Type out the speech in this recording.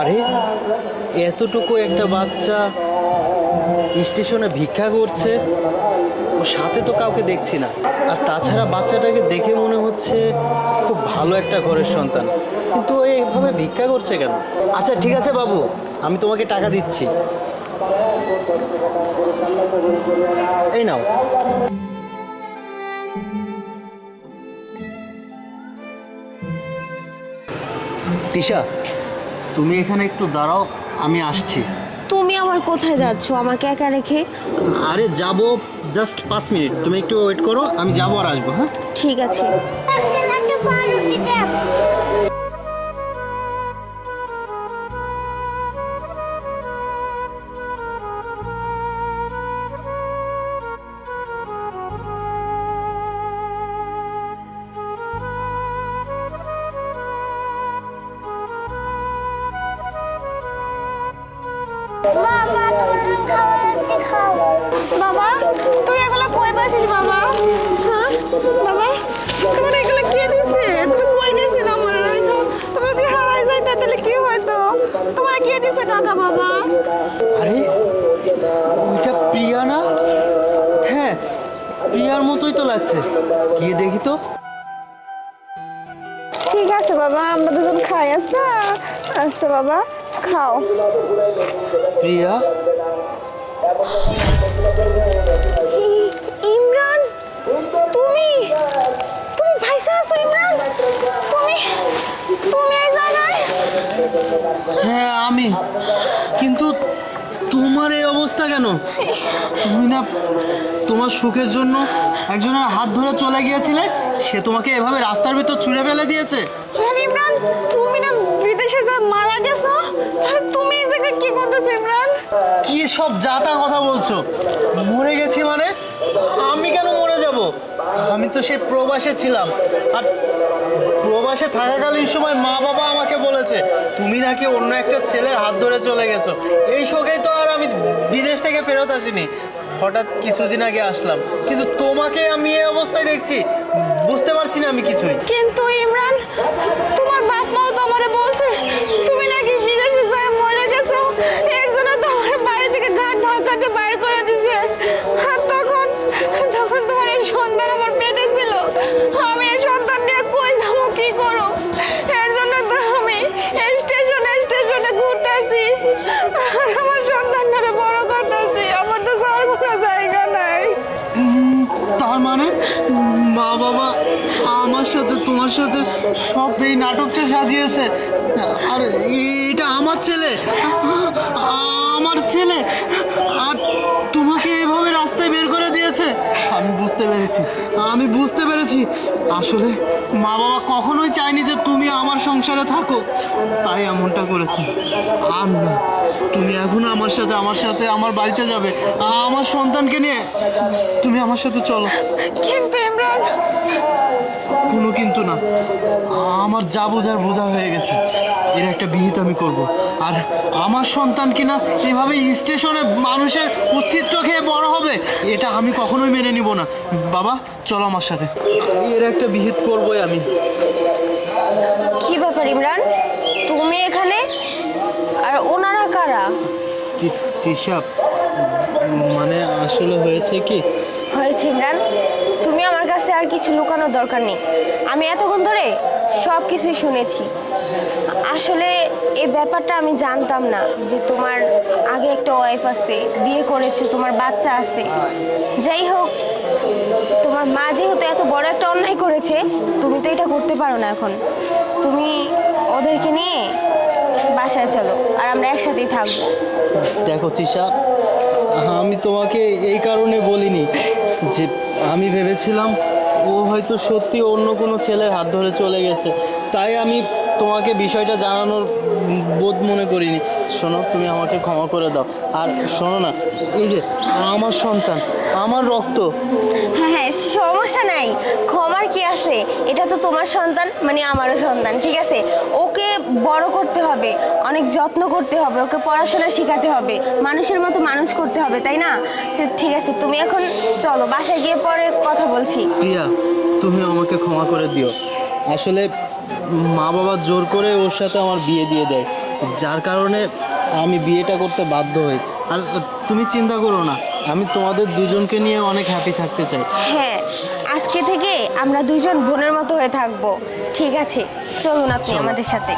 আরে, এতটুকু একটা বাচ্চা স্টেশনে ভিক্ষা করছে, ও সাথে তো কাউকে দেখছি না। আর তাছাড়া বাচ্চাটাকে দেখে মনে হচ্ছে খুব ভালো একটা ঘরের সন্তান। কিন্তু এইভাবে ভিক্ষা করছে কেন? আচ্ছা ঠিক আছে বাবু, আমি তোমাকে টাকা দিচ্ছি। এই নাও। তিশা তুমি এখানে একটু দাঁড়াও আমি আসছি। তুমি আমার কোথায় যাচ্ছ? আমাকে একা রেখে? আরে যাব জাস্ট পাঁচ মিনিট। তুমি একটু ওয়েট করো আমি যাব আর আসব হ্যাঁ? ঠিক আছে। বাবা তুই এগুলো কই পাইছিস বাবা হ্যাঁ? বাবা তোমার এগুলো কে দিছে? তুমি কই গেছিল আমার রাইছো তুমি কি হারাই যাইতা তাহলে কি হইতো? তোমার কে দিছে টাকা বাবা আরে ওইটা প্রিয়া না? হ্যাঁ প্রিয়ার মতোই তো লাগছে। গিয়ে দেখি তো। ঠিক আছে বাবা আমরা দুজন খাই আচ্ছা? আচ্ছা বাবা খাও। প্রিয়া। ইমরান তুমি তুমি ভাইসা আছো ইমরান? তুমি তুমি এই জায়গায়? হ্যাঁ আমি। কিন্তু তোমার এই অবস্থা কেন? তুমি না তোমার সুখের জন্য একজনের হাত ধরে চলে গিয়েছিলে? সে তোমাকে এভাবে রাস্তার ভিতর ছুঁড়ে ফেলে দিয়েছে? হ্যাঁ ইমরান তুমি না বিদেশে যা মারা গেছো তাহলে তুমি এই জায়গায় কি করতেছো ইমরান? কি সব যাতা কথা বলছো? মরে গেছি মানে? আমি কেন মরে যাব? আমি তো সেই প্রবাসে ছিলাম। আর প্রবাসে থাকাকালীন সময় মা বাবা আমাকে বলেছে তুমি নাকি অন্য একটা ছেলের হাত ধরে চলে গেছো? এই শোকেই তো আর আমি বিদেশ থেকে ফেরত আসিনি। হঠাৎ কিছুদিন আগে আসলাম। কিন্তু তোমাকে আমি এই অবস্থায় দেখছি। বুঝতে পারছি না আমি কিছুই। কিন্তু ইমরান সাথে সব এই নাটকটা সাজিয়েছে। আর এটা আমার ছেলে। আমার ছেলে। আর তোমাকে এইভাবে রাস্তায় বের করে দিয়েছে। আমি বুঝতে পেরেছি। আমি বুঝতে পেরেছি। আসলে মা বাবা কখনোই চায়নি যে তুমি আমার সংসারে থাকো। তাই এমনটা করেছি। আর না, তুমি এখন আমার সাথে আমার সাথে আমার বাড়িতে যাবে। আমার সন্তানকে নিয়ে তুমি আমার সাথে চলো। কিন্তু ইমরান কোনো কিন্তু না। আমার যা বোঝার বোঝা হয়ে গেছে। এর একটা বিহিত আমি করব। আর আমার সন্তান কিনা এইভাবে স্টেশনে মানুষের উচ্ছিষ্ট খেয়ে বড় হবে এটা আমি কখনোই মেনে নিব না। বাবা চলো আমার সাথে। এর একটা বিহিত করবই আমি। কি ব্যাপার ইমরান? তুমি এখানে? আর ওনারা কারা? তিশা মানে আসলে হয়েছে কি? হয়েছে ইমরান। আমার কাছে আর কিছু লুকানোর দরকার নেই। আমি এতক্ষণ ধরে সব কিছুই শুনেছি। আসলে এই ব্যাপারটা আমি জানতাম না যে তোমার আগে একটা ওয়াইফ আছে, বিয়ে করেছ, তোমার বাচ্চা আছে। যাই হোক, তোমার মা যেহেতু এত বড় একটা অন্যায় করেছে, তুমি তো এটা করতে পারো না এখন। তুমি ওদেরকে নিয়ে বাসায় চলো আর আমরা একসাথেই থাকব। দেখো তিশা আমি তোমাকে এই কারণে বলিনি যে আমি ভেবেছিলাম ও হয়তো সত্যি অন্য কোনো ছেলের হাত ধরে চলে গেছে। তাই আমি তোমাকে বিষয়টা জানানোর বোধ মনে করিনি। শোনো তুমি আমাকে ক্ষমা করে দাও। আর শোনো না এই যে আমার সন্তান আমার রক্ত। হ্যাঁ হ্যাঁ সমস্যা নাই। ক্ষমার কি আছে? এটা তো তোমার সন্তান মানে আমারও সন্তান ঠিক আছে? ওকে বড় করতে হবে অনেক যত্ন করতে হবে ওকে পড়াশোনা শেখাতে হবে মানুষের মতো মানুষ করতে হবে তাই না? ঠিক আছে তুমি এখন চলো বাসায় গিয়ে পরে কথা বলছি। প্রিয়া তুমি আমাকে ক্ষমা করে দিও। আসলে মা বাবা জোর করে ওর সাথে আমার বিয়ে দিয়ে দেয়। যার কারণে আমি বিয়েটা করতে বাধ্য হই। আর তুমি চিন্তা করো না আমি তোমাদের দুজনকে নিয়ে অনেক হ্যাপি থাকতে চাই। হ্যাঁ আজকে থেকে আমরা দুজন বোনের মতো হয়ে থাকব। ঠিক আছে চলুন আপনি আমাদের সাথে।